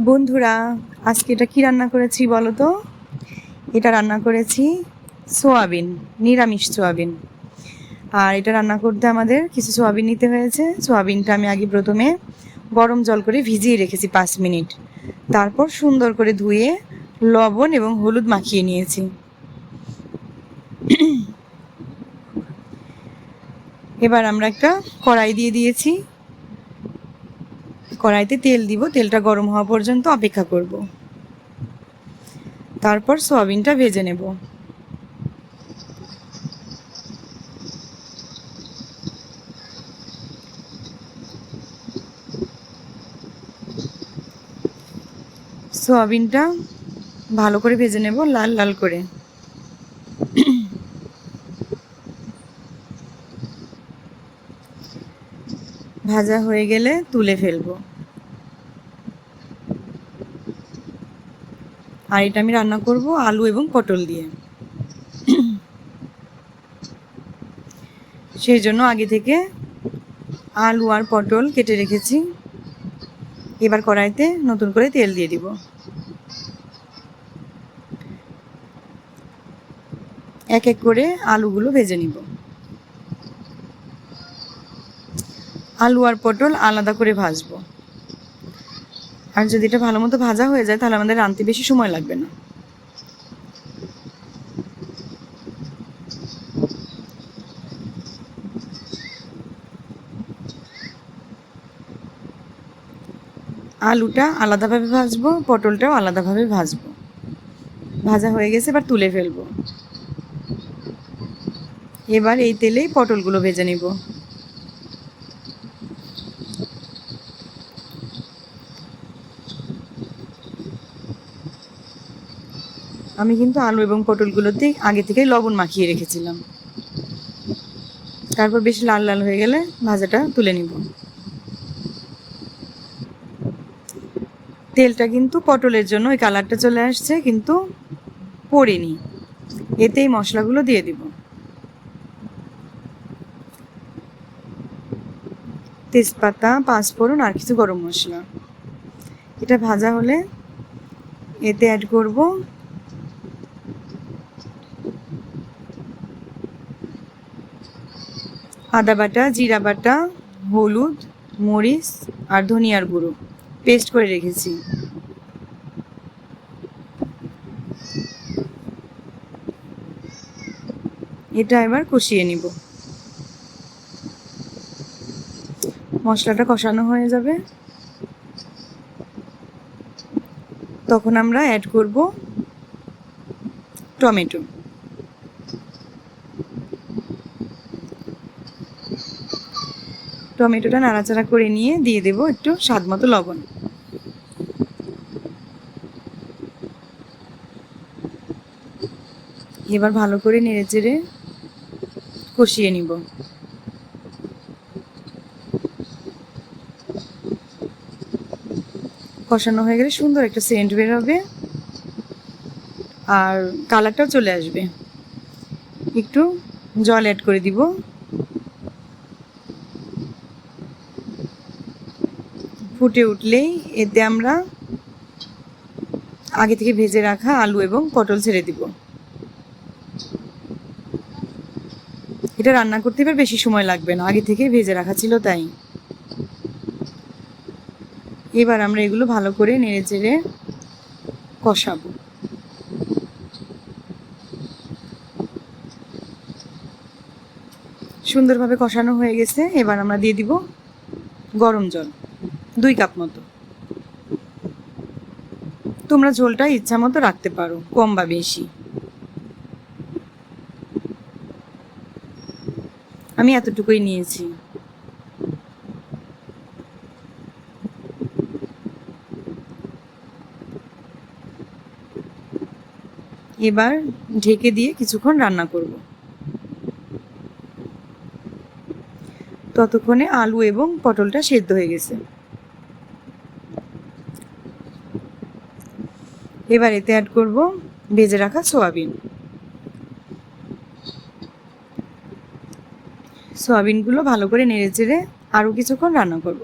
বন্ধুরা, আজকে এটা কি রান্না করেছি বলো তো? এটা রান্না করেছি সোয়াবিন, নিরামিষ সোয়াবিন। আর এটা রান্না করতে আমাদের কিছু সোয়াবিন নিতে হয়েছে। সোয়াবিনটা আমি আগে প্রথমে গরম জল করে ভিজিয়ে রেখেছি পাঁচ মিনিট। তারপর সুন্দর করে ধুয়ে লবণ এবং হলুদ মাখিয়ে নিয়েছি। এবার আমরা একটা কড়াই দিয়ে দিয়েছি। কড়াইতে তেল দিব, তেলটা গরম হওয়া পর্যন্ত অপেক্ষা করব। তারপর সয়াবিনটা ভেজে নেব। সয়াবিনটা ভালো করে ভেজে নেব, লাল লাল করে। ভাজা হয়ে গেলে তুলে ফেলব। আর এটা আমি রান্না করব আলু এবং পটল দিয়ে। সেই জন্য আগে থেকে আলু আর পটল কেটে রেখেছি। এবার কড়াইতে নতুন করে তেল দিয়ে দিব। এক এক করে আলুগুলো ভেজে নিব। আলু আর পটল আলাদা করে ভাজবো। আর যদি এটা ভালো মতো ভাজা হয়ে যায়, তাহলে আমাদের রাঁধতে বেশি সময় লাগবে না। আলুটা আলাদাভাবে ভাজবো, পটলটাও আলাদাভাবে ভাজবো। ভাজা হয়ে গেছে, এবার তুলে ফেলব। এবার এই তেলেই পটলগুলো ভেজে নিব। আমি কিন্তু আলু এবং পটলগুলোতে আগে থেকেই লবণ মাখিয়ে রেখেছিলাম। তারপর বেশি লাল লাল হয়ে গেলে ভাজাটা তুলে নিব। তেলটা কিন্তু পটলের জন্য, ওই কালারটা চলে আসছে, কিন্তু পড়িনি। এতেই মশলাগুলো দিয়ে দিব। তেজপাতা, পাঁচফোড়ন আর কিছু গরম মশলা। এটা ভাজা হলে এতে অ্যাড করব আদা বাটা, জিরা বাটা, হলুদ, মরিচ আর ধনিয়ার গুঁড়ো। পেস্ট করে রেখেছি। এটা এবার কষিয়ে নিব। মশলাটা কষানো হয়ে যাবে। তখন আমরা অ্যাড করব টমেটো। টমেটোটা নাড়াচাড়া করে নিয়ে দিয়ে দেব একটু স্বাদ মতো লবণ। এবার ভালো করে নেড়ে চেড়ে কষিয়ে নিব। কষানো হয়ে গেলে সুন্দর একটা সেন্ট বের হবে আর কালারটাও চলে আসবে। একটু জল অ্যাড করে দিব। ফুটে উঠলেই এতে আমরা আগে থেকে ভেজে রাখা আলু এবং পটল ছেড়ে দিব। এটা রান্না করতে এবার বেশি সময় লাগবে না, আগে থেকে ভেজে রাখা ছিল তাই। এবার আমরা এগুলো ভালো করে নেড়ে চেড়ে কষাবো। সুন্দরভাবে কষানো হয়ে গেছে, এবার আমরা দিয়ে দিব গরম জল। দুই কাপ মতো। তোমরা ঝোলটা ইচ্ছা মতো রাখতে পারো, কম বা বেশি। আমি এতটুকুই নিয়েছি। এবার ঢেকে দিয়ে কিছুক্ষণ রান্না করব। ততক্ষণে আলু এবং পটলটা সেদ্ধ হয়ে গেছে। এবার এতে অ্যাড করব ভেজে রাখা সোয়াবিন। সোয়াবিনগুলো ভালো করে নেড়ে চেড়ে আরও কিছুক্ষণ রান্না করব।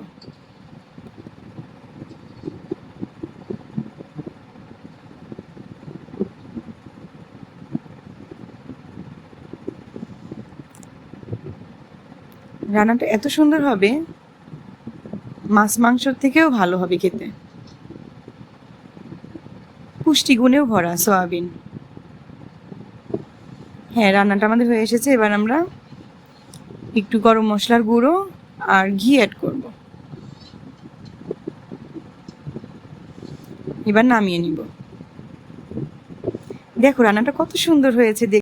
রান্নাটা এত সুন্দর হবে, মাছ মাংসর থেকেও ভালো হবে খেতে। পুষ্টিগুণেও ভরা সয়াবিন। হ্যাঁ রান্নাটা আমাদের হয়ে এসেছে। এবার আমরা একটু গরম মশলার গুঁড়ো আর ঘি অ্যাড করব। এবার নামিয়ে নিব। দেখো, রান্নাটা কত সুন্দর হয়েছে।